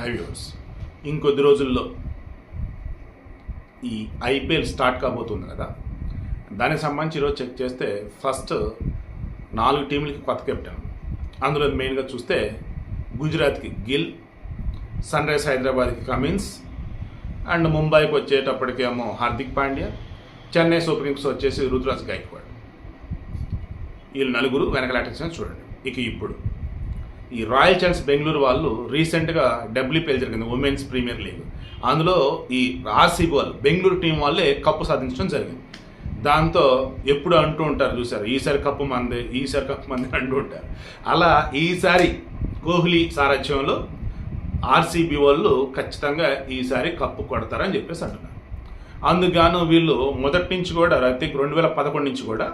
High ఇంకొద్ది రోజుల్లో ఈ ఐపీఎల్ స్టార్ట్ కాబోతుంది కదా. దానికి సంబంధించి ఈరోజు చెక్ చేస్తే ఫస్ట్ నాలుగు టీంలకి కొత్త కెప్టెన్. అందులో మెయిన్గా చూస్తే గుజరాత్కి గిల్ సన్ రైజ్ హైదరాబాద్కి కమిన్స్ అండ్ ముంబైకి వచ్చేటప్పటికేమో హార్దిక్ పాండ్యా చెన్నై సూపర్ కింగ్స్ వచ్చేసి రుతురాజ్ గైక్వాడ్. వీళ్ళు నలుగురు వెనకలాటేసిన చూడండి. ఇక ఇప్పుడు ఈ రాయల్ ఛాన్స్ బెంగళూరు వాళ్ళు రీసెంట్గా డబ్ల్యూపీఎల్ జరిగింది ఉమెన్స్ ప్రీమియర్ లీగ్. అందులో ఈ ఆర్సీబీ వాళ్ళు బెంగళూరు టీం వాళ్ళే కప్పు సాధించడం జరిగింది. దాంతో ఎప్పుడు అంటూ ఉంటారు చూసారు ఈసారి కప్పు మంది ఈసారి కప్పు మంది అంటూ ఉంటారు. అలా ఈసారి కోహ్లీ సారథ్యంలో ఆర్సీబీ వాళ్ళు ఖచ్చితంగా ఈసారి కప్పు కొడతారని చెప్పేసి అంటున్నారు. అందుకు వీళ్ళు మొదటి నుంచి కూడా ఐ థింక్ రెండు వేల పదకొండు నుంచి కూడా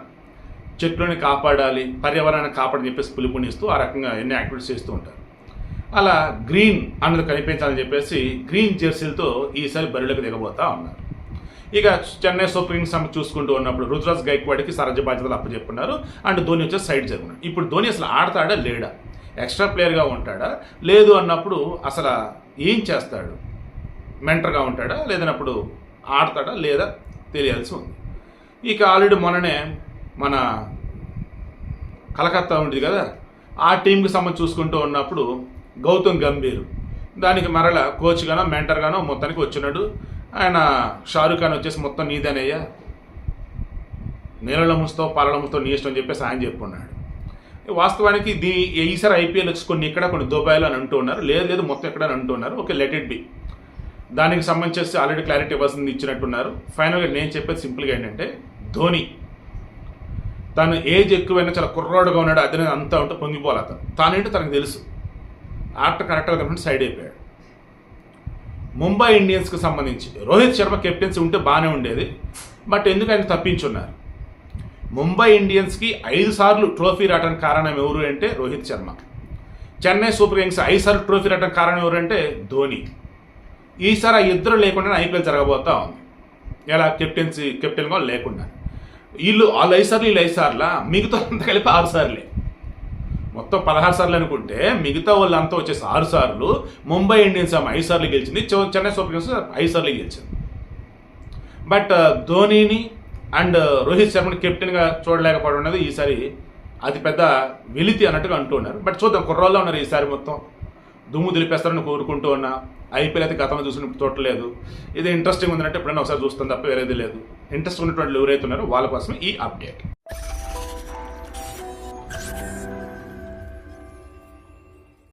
చెట్లని కాపాడాలి పర్యావరణాన్ని కాపాడని చెప్పేసి పిలుపునిస్తూ ఆ రకంగా ఎన్ని యాక్టివిటీస్ చేస్తూ ఉంటారు. అలా గ్రీన్ అన్నది కనిపించాలని చెప్పేసి గ్రీన్ జెర్సీలతో ఈసారి బరిలోకి దిగబోతా ఉన్నారు. ఇక చెన్నై సూపర్ కింగ్స్ సమ చూసుకుంటూ ఉన్నప్పుడు రుతురాజ్ గైక్వాడ్కి సరజ బాధ్యతలు అప్పచెప్పున్నారు. అండ్ ధోని వచ్చేసి సైడ్ జరుగుతున్నాడు. ఇప్పుడు ధోని అసలు ఆడతాడా లేడా? ఎక్స్ట్రా ప్లేయర్గా ఉంటాడా? లేదు అన్నప్పుడు అసలు ఏం చేస్తాడు? మెంటర్గా ఉంటాడా? లేదన్నప్పుడు ఆడతాడా లేదా తెలియాల్సి ఉంది. ఇక ఆల్రెడీ మొన్ననే మన కలకత్తా ఉంది కదా ఆ టీంకి సంబంధించి చూసుకుంటూ ఉన్నప్పుడు గౌతమ్ గంభీర్. దానికి మరల కోచ్గానో మెంటర్గానో మొత్తానికి వచ్చినాడు. ఆయన షారుఖ్ ఖాన్ వచ్చేసి మొత్తం నీదేనయ్యా. నీళ్ళ ముస్తావు పాలల ముస్తావు నీ ఇష్టం అని చెప్పేసి ఆయన చెప్పుకున్నాడు. వాస్తవానికి దీ ఈసారి ఐపీఎల్ వచ్చి కొన్ని ఇక్కడ కొన్ని దుబాయ్లో అని అంటూ ఉన్నారు. లేదు లేదు మొత్తం ఎక్కడ అని అంటున్నారు ఓకే లెట్ ఇట్ బి దానికి సంబంధించి ఆల్రెడీ క్లారిటీ ఇవ్వాల్సింది ఇచ్చినట్టున్నారు. ఫైనల్గా నేను చెప్పేది సింపుల్గా ఏంటంటే ధోని. తను ఏజ్ ఎక్కువైనా చాలా కుర్రాడుగా ఉన్నాడు అదే అంతా ఉంటే పొంగిపోవాలి అతను. తానేంటో తనకు తెలుసు. ఆఫ్టర్ కరెక్ట్గా తనకు సైడ్ అయిపోయాడు. ముంబై ఇండియన్స్కి సంబంధించి రోహిత్ శర్మ కెప్టెన్సీ ఉంటే బాగానే ఉండేది బట్ ఎందుకు ఆయన తప్పించున్నారు? ముంబై ఇండియన్స్కి ఐదు సార్లు ట్రోఫీ రావడానికి కారణం ఎవరు అంటే రోహిత్ శర్మ. చెన్నై సూపర్ కింగ్స్ ఐదు సార్లు ట్రోఫీ రావడానికి కారణం ఎవరు అంటే ధోని. ఈసారి ఆ ఇద్దరు లేకుండా ఐపీఎల్ జరగబోతా ఉంది. ఎలా? కెప్టెన్సీ కెప్టెన్గా లేకుండా. వీళ్ళు వాళ్ళు ఐదు సార్లు వీళ్ళు ఐదు సార్లా? మిగతా అంతా కలిపి ఆరు సార్లే. మొత్తం పదహారు సార్లు అనుకుంటే మిగతా వాళ్ళంతా వచ్చేసి ఆరు సార్లు ముంబై ఇండియన్స్ ఆమె ఐదు సార్లు గెలిచింది చెన్నై సూపర్ కింగ్స్ ఐదు సార్లు గెలిచింది. బట్ ధోనీని అండ్ రోహిత్ శర్మని కెప్టెన్గా చూడలేకపోవడం అనేది ఈసారి అది పెద్ద వెలితి అన్నట్టుగా అంటున్నారు బట్ చూద్దాం కుర్రాల్లో ఉన్నారు ఈసారి మొత్తం. దుమ్ము దులిపేస్తారని కోరుకుంటూ ఉన్నా ఐపీఎల్ అయితే గతంలో చూసినప్పుడు చూడలేదు ఇది ఇంట్రెస్టింగ్ ఉందంటే ఎప్పుడైనా ఒకసారి చూస్తాను తప్ప వేరేది లేదు. ఇంట్రెస్ట్ ఉన్నటువంటి ఎవరైతే ఉన్నారో వాళ్ళ కోసమే ఈ అప్డేట్